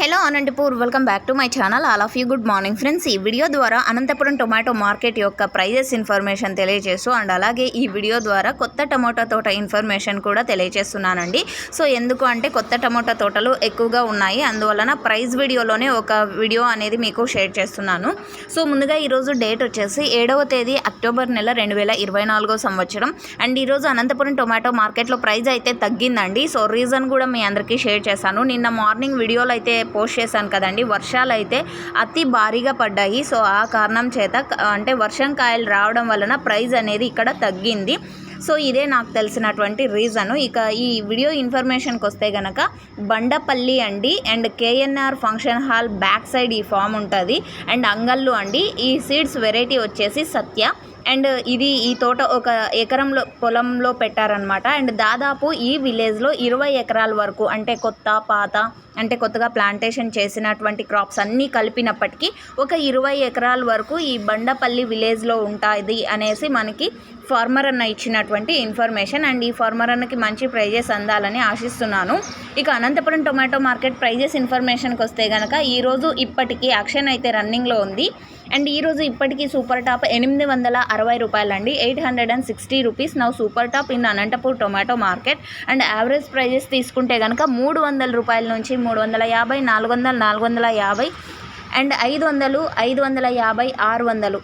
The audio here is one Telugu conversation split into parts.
Hello Anantapur welcome back to my channel. All of you good morning friends. ఈ వీడియో ద్వారా అనంతపురం టొమాటో మార్కెట్ యొక్క ప్రైజెస్ ఇన్ఫర్మేషన్ తెలియజేస్తూ అండ్ అలాగే ఈ వీడియో ద్వారా కొత్త టమోటా తోట ఇన్ఫర్మేషన్ కూడా తెలియజేస్తున్నానండి. సో ఎందుకు అంటే కొత్త టమోటా తోటలు ఎక్కువగా ఉన్నాయి. అందువలన ప్రైజ్ వీడియోలోనే ఒక వీడియో అనేది మీకు షేర్ చేస్తున్నాను. సో ముందుగా ఈరోజు డేట్ వచ్చేసి ఏడవ తేదీ అక్టోబర్ నెల రెండు వేల ఇరవై నాలుగో సంవత్సరం. అండ్ ఈరోజు అనంతపురం టొమాటో మార్కెట్లో ప్రైజ్ అయితే తగ్గిందండి. సో రీజన్ కూడా మీ అందరికీ షేర్ చేశాను. నిన్న మార్నింగ్ వీడియోలో అయితే పోస్ట్ చేశాను కదండి. వర్షాలు అయితే అతి భారీగా పడ్డాయి. సో ఆ కారణం చేత అంటే వర్షం కాయలు రావడం వలన ప్రైస్ అనేది ఇక్కడ తగ్గింది. సో ఇదే నాకు తెలిసినటువంటి రీజను. ఇక ఈ వీడియో ఇన్ఫర్మేషన్కి వస్తే గనక బండపల్లి అండి and KNR function hall back side ఈ ఫామ్ ఉంటుంది. అండ్ అంగల్లు అండి. ఈ సీడ్స్ వెరైటీ వచ్చేసి సత్య. అండ్ ఇది ఈ తోట ఒక ఎకరంలో పొలంలో పెట్టారనమాట అండ్ దాదాపు ఈ విలేజ్లో ఇరవై ఎకరాల వరకు అంటే కొత్త పాత అంటే కొత్తగా ప్లాంటేషన్ చేసినటువంటి క్రాప్స్ అన్నీ కలిపినప్పటికీ ఒక ఇరవై ఎకరాల వరకు ఈ బండపల్లి విలేజ్లో ఉంటుంది అనేసి మనకి ఫార్మర్ అన్న ఇచ్చినటువంటి ఇన్ఫర్మేషన్ అండ్ ఈ ఫార్మర్ అన్నకి మంచి ప్రైజెస్ అందాలని ఆశిస్తున్నాను. ఇక అనంతపురం టొమాటో మార్కెట్ ప్రైజెస్ ఇన్ఫర్మేషన్కి వస్తే కనుక ఈరోజు ఇప్పటికీ యాక్షన్ అయితే రన్నింగ్లో ఉంది. అండ్ ఈరోజు ఇప్పటికీ సూపర్ టాప్ ఎనిమిది వందల అరవై రూపాయలండి. Eight hundred and sixty rupees. Now super top in Anantapur tomato market. And average prices తీసుకుంటే కనుక మూడు వందల రూపాయల నుంచి మూడు వందల యాభై నాలుగు వందల నాలుగు వందల యాభై అండ్ ఐదు వందలు ఐదు వందల యాభై ఆరు వందలు.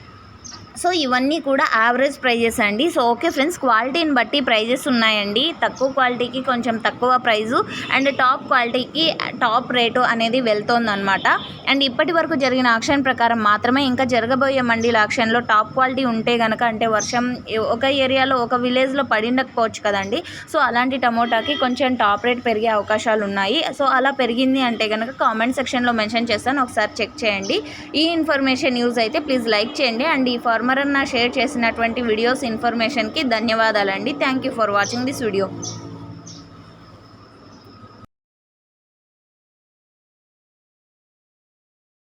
సో ఇవన్నీ కూడా యావరేజ్ ప్రైజెస్ అండి. సో ఓకే ఫ్రెండ్స్ క్వాలిటీని బట్టి ప్రైజెస్ ఉన్నాయండి. తక్కువ క్వాలిటీకి కొంచెం తక్కువ ప్రైజు అండ్ టాప్ క్వాలిటీకి టాప్ రేటు అనేది వెళ్తోందనమాట అండ్ ఇప్పటి వరకు జరిగిన ఆక్షన్ ప్రకారం మాత్రమే ఇంకా జరగబోయే మండీల ఆక్షన్లో టాప్ క్వాలిటీ ఉంటే కనుక అంటే వర్షం ఒక ఏరియాలో ఒక విలేజ్లో పడిండకపోవచ్చు కదండి. సో అలాంటి టమోటాకి కొంచెం టాప్ రేట్ పెరిగే అవకాశాలు ఉన్నాయి. సో అలా పెరిగింది అంటే కనుక కామెంట్ సెక్షన్లో మెన్షన్ చేస్తాను. ఒకసారి చెక్ చేయండి. ఈ ఇన్ఫర్మేషన్ యూజ్ అయితే ప్లీజ్ లైక్ చేయండి. అండ్ ఈ ఫార్మర్ ఎవరన్నా షేర్ చేసినటువంటి వీడియోస్ ఇన్ఫర్మేషన్కి ధన్యవాదాలండి. Thank you for watching this video.